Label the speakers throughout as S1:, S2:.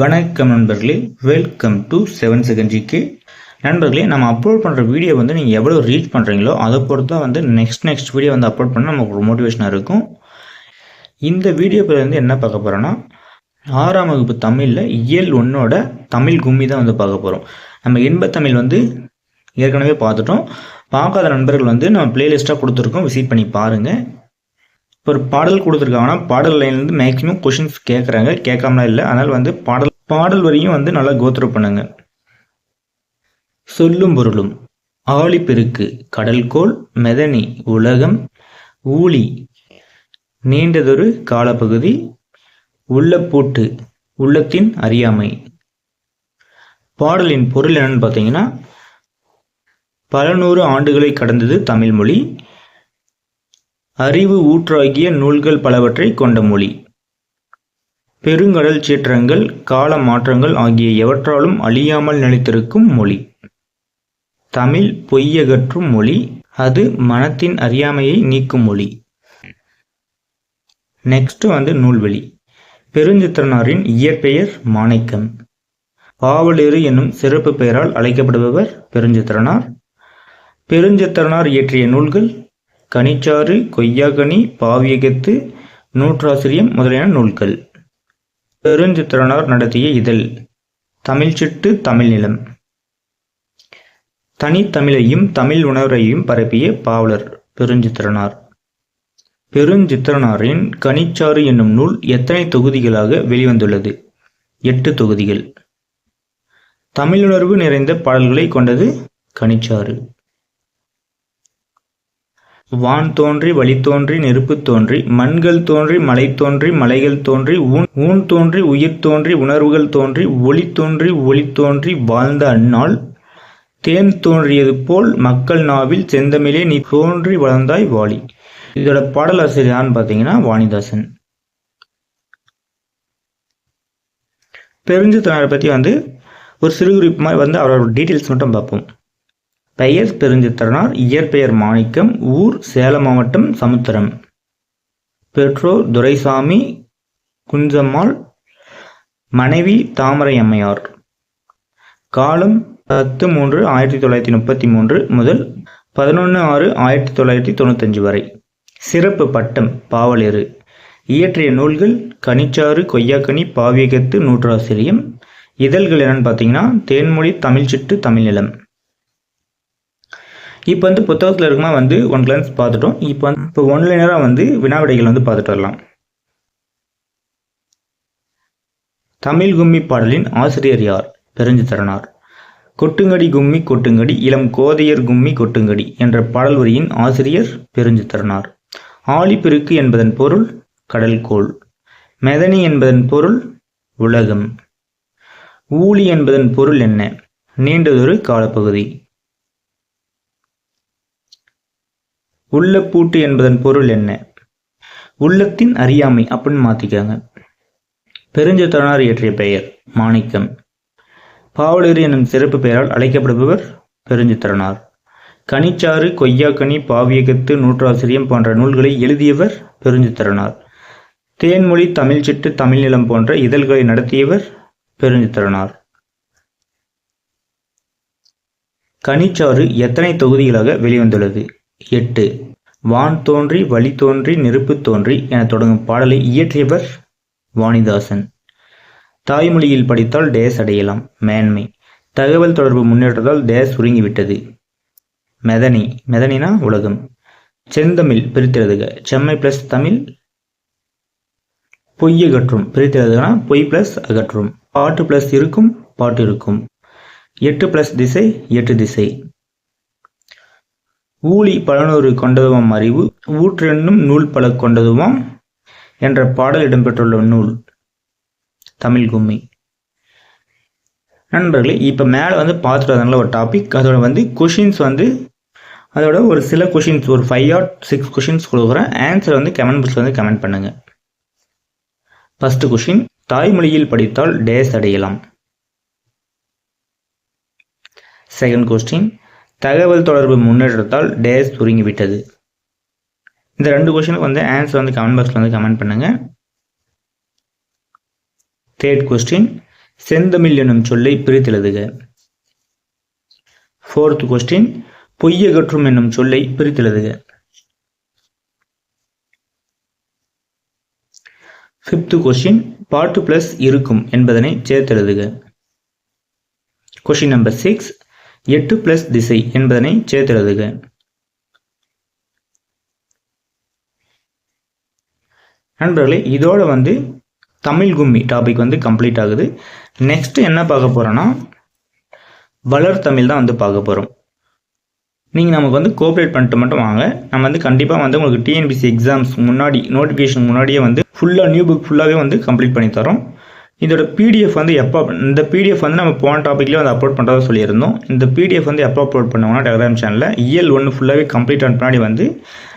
S1: வணக்கம் நண்பர்களே. Welcome to seven second GK நண்பர்களே நம்ம அப்லோட் பண்ணுற வீடியோ வந்து நீங்கள் எவ்வளோ ரீச் பண்ணுறீங்களோ அதை பொறுத்து தான் வந்து நெக்ஸ்ட் நெக்ஸ்ட் வீடியோ வந்து அப்லோட் பண்ண நமக்கு ஒரு மோட்டிவேஷனாக இருக்கும். இந்த வீடியோ பேர் வந்து என்ன பார்க்க போகிறோன்னா ஆறாம் வகுப்பு தமிழில் இயல் ஒன்னோட தமிழ் கும்மி தான் வந்து பார்க்க போகிறோம் நம்ம இன்பத்தமிழ் வந்து ஏற்கனவே பார்த்துட்டோம். பார்க்காத நண்பர்கள் வந்து நம்ம பிளேலிஸ்ட்டாக கொடுத்துருக்கோம். விசிட் பண்ணி பாருங்கள் இப்போ ஒரு பாடல் கொடுத்துருக்காங்கன்னா பாடல் லைன்லேருந்து மேக்ஸிமம் கொஷின்ஸ் கேட்குறாங்க கேட்காமலாம் இல்லை. அதனால் வந்து பாடல் பாடல் வரையும் வந்து நல்லா கோத்ரூ பண்ணுங்க. சொல்லும் பொருளும் ஆழிப்பெருக்கு கடல்கோள் மெதனி உலகம் ஊழி நீண்டதொரு காலப்பகுதி உள்ளப்பூட்டு உள்ளத்தின் அறியாமை. பாடலின் பொருள் என்னன்னு பார்த்தீங்கன்னா பல நூறு ஆண்டுகளை கடந்தது தமிழ்மொழி அறிவு ஊற்றாகிய நூல்கள் பலவற்றை கொண்ட மொழி. பெருங்கடல் சீற்றங்கள் கால மாற்றங்கள் ஆகிய எவற்றாலும் அழியாமல் நிலைத்திருக்கும் மொழி. தமிழ் பொய்யகற்றும் மொழி. அது மனத்தின் அறியாமையை நீக்கும் மொழி. நெக்ஸ்ட் வந்து நூல்வெளி. பெருஞ்சித்திரனாரின் இயற்பெயர் மாணிக்கம். பாவலேறு என்னும் சிறப்பு பெயரால் அழைக்கப்படுபவர் பெருஞ்சித்திரனார். பெருஞ்சித்திரனார் இயற்றிய நூல்கள் கனிச்சாறு கொய்யாகனி பாவியகத்து நூற்றாசிரியம் முதலியன நூல்கள். பெருஞ்சித்திரனார் நடத்திய இதழ். தமிழ்ச்சிட்டு தமிழ் நிலம். தனித்தமிழையும் தமிழ் உணர்வையும் பரப்பிய பாவலர் பெருஞ்சித்திரனார். பெருஞ்சித்திரனாரின் கனிச்சாறு என்னும் நூல் எத்தனை தொகுதிகளாக வெளிவந்துள்ளது? எட்டு தொகுதிகள். தமிழுணர்வு நிறைந்த பாடல்களை கொண்டது கனிச்சாறு. வான் தோன்றி வழி தோன்றி நெருப்பு தோன்றி மண்கள் தோன்றி மலை தோன்றி மலைகள் தோன்றி ஊன் ஊன் தோன்றி உயிர் தோன்றி உணர்வுகள் தோன்றி ஒளி தோன்றி ஒளி தோன்றி வாழ்ந்த அந்நாள். தேன் தோன்றியது போல் மக்கள் நாவில் செந்தமிழே நீ தோன்றி வளர்ந்தாய் வாலி இதோட பாடலாசிரியர் யாருன்னு பார்த்தீங்கன்னா வாணிதாசன். பெருஞ்சித்தனாரை பற்றி வந்து ஒரு சிறுகுறிப்பு மாதிரி வந்து அவரோட டீட்டெயில்ஸ் மட்டும் பார்ப்போம். பெயர் பெருஞ்சித்திரனார் இயற்பெயர் மாணிக்கம் ஊர் சேலம் மாவட்டம் சமுத்திரம். பெற்றோர் துரைசாமி குஞ்சம்மாள் மனைவி தாமரை அம்மையார். காலம் பத்து மூன்று ஆயிரத்தி தொள்ளாயிரத்தி முப்பத்தி மூன்று முதல் பதினொன்று ஆறு ஆயிரத்தி தொள்ளாயிரத்தி தொண்ணூத்தஞ்சு வரை. சிறப்பு பட்டம் பாவலேறு. இயற்றிய நூல்கள் கனிச்சாறு கொய்யாக்கனி பாவியகத்து நூற்றாசிரியம். இதழ்கள் என்னன்னு பார்த்தீங்கன்னா தேன்மொழி தமிழ் சிட்டு இப்போ வந்து புத்தகத்தில் இருக்குமா வந்து ஒன் கிளான்ஸ் பார்த்துட்டோம். இப்போ வந்து இப்போ ஒன்லைனராக வந்து வினாவிடைகள் வந்து பார்த்துட்டு வரலாம். தமிழ் கும்மி பாடலின் ஆசிரியர் யார்? பெருஞ்சு தரனார். கொட்டுங்கடி கும்மி கொட்டுங்கடி இளம் கோதையர் கும்மி கொட்டுங்கடி என்ற பாடல் வரியின் ஆசிரியர் பெருஞ்சு தரனார். ஆழிப்பெருக்கு என்பதன் பொருள் கடல்கோள் மெதனி என்பதன் பொருள் உலகம். ஊழி என்பதன் பொருள் என்ன? நீண்டதொரு காலப்பகுதி. உள்ளப்பூட்டு என்பதன் பொருள் என்ன? உள்ளத்தின் அறியாமை அப்படின்னு மாத்திக்காங்க. பெருஞ்சித்திரனார் இயற்றிய பெயர் மாணிக்கம். பாவலரி எனும் சிறப்பு பெயரால் அழைக்கப்படுபவர் பெருஞ்சித்திரனார் கனிச்சாறு கொய்யாக்கனி பாவியகத்து நூற்றாசிரியம் போன்ற நூல்களை எழுதியவர் பெருஞ்சித்திரனார் தேன்மொழி தமிழ் சிட்டு போன்ற இதழ்களை நடத்தியவர் பெருஞ்சித்திரனார் கனிச்சாறு எத்தனை தொகுதிகளாக வெளிவந்துள்ளது? எட்டு. வான் தோன்றி வழி தோன்றி நெருப்பு தோன்றி என தொடங்கும் பாடலை இயற்றியவர் வாணிதாசன். தாய்மொழியில் படித்தால் டேஸ் அடையலாம் மேன்மை. தகவல் தொடர்பு முன்னேற்றத்தால் டேஸ் சுருங்கிவிட்டது. மெதனி. மெதனினா உலகம். செந்தமிழ் பிரித்தெழுதுக. செம்மை பிளஸ் தமிழ். பொய் அகற்றும். பிரித்தெழுதுனா பொய் பிளஸ் அகற்றும். பாட்டு பிளஸ் இருக்கும் பாட்டு இருக்கும். எட்டு பிளஸ் திசை எட்டு திசை. ஊழி பலனூறு கொண்டதுவாம் அறிவு ஊற்றென்னும் நூல் பல கொண்டதுவாம் என்ற பாடல் இடம்பெற்றுள்ள நூல் தமிழ் கும்மி. நண்பர்களே இப்போ மேலே வந்து பார்த்துட்டு வந்தாங்களா ஒரு டாபிக் அதோட வந்து கொஷின்ஸ் வந்து அதோட ஒரு சில கொஷின்ஸ் ஒரு ஃபைவ் ஆர் சிக்ஸ் கொஷின்ஸ் கொடுக்குறேன். ஆன்சர் வந்து கமெண்ட் பாக்ஸில் வந்து கமெண்ட் பண்ணுங்க. ஃபர்ஸ்ட் கொஷின் தாய்மொழியில் படித்தால் டேஸ் அடையலாம். செகண்ட் கொஸ்டின் தகவல் தொடர்பு முன்னேற்றத்தால் டேஸ் சுருங்கிவிட்டது. இந்த ரெண்டு கொஸ்டினுக்கு வந்து ஆன்சர் வந்து கமெண்ட் பாக்ஸில் வந்து கமெண்ட் பண்ணுங்கள் தேர்ட் கொஸ்டின் செந்தமிழ் என்னும் சொல்லை பிரித்தெழுதுக. ஃபோர்த் கொஸ்டின் பொய்யகற்றும் என்னும் சொல்லை பிரித்தெழுதுக. ஃபிஃப்த் கொஸ்டின் பாட்டு பிளஸ் இருக்கும் என்பதனை சேர்த்தெழுதுக. கொஸ்டின் நம்பர் சிக்ஸ் எட்டு பிளஸ் திசை என்பதனை சேர்த்தெழுதுக. நண்பர்களே இதோட வந்து தமிழ் கும்மி டாபிக் வந்து கம்ப்ளீட் ஆகுது. நெக்ஸ்ட் என்ன பார்க்க போகிறோன்னா வளர் தமிழ் தான் வந்து பார்க்க போகிறோம் நீங்கள் நமக்கு வந்து கோஆப்ரேட் பண்ணிட்டு மட்டும் வாங்க. நம்ம வந்து கண்டிப்பாக வந்து உங்களுக்கு டிஎன்பிசி எக்ஸாம்ஸ் முன்னாடி நோட்டிஃபிகேஷன் முன்னாடியே வந்து ஃபுல்லாக நியூ புக் ஃபுல்லாகவே வந்து கம்ப்ளீட் பண்ணி தரோம். இதோட பிடிஎஃப் வந்து எப்போ இந்த பிடிஎஃப் வந்து நம்ம போன டாப்பிக்லேயே வந்து அப்லோட் பண்ணுறதா சொல்லியிருந்தோம். இந்த பிடிஎஃப் வந்து எப்போ அப்லோட் பண்ணுவோம்னா டெலகிராம் சேனலில் இயல் ஒன்று ஃபுல்லாகவே கம்ப்ளீட் ஆன பின்னாடி வந்து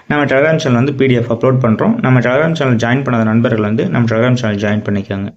S1: நம்ம டெலகிராம் சேனல் வந்து பிடிஎஃப் அப்லோட் பண்ணுறோம் நம்ம டெலகிராம் சேனல் ஜாயின் பண்ணாத நண்பர்கள் வந்து நம்ம டெலகிராம் சேனல் ஜாயின் பண்ணிக்கோங்க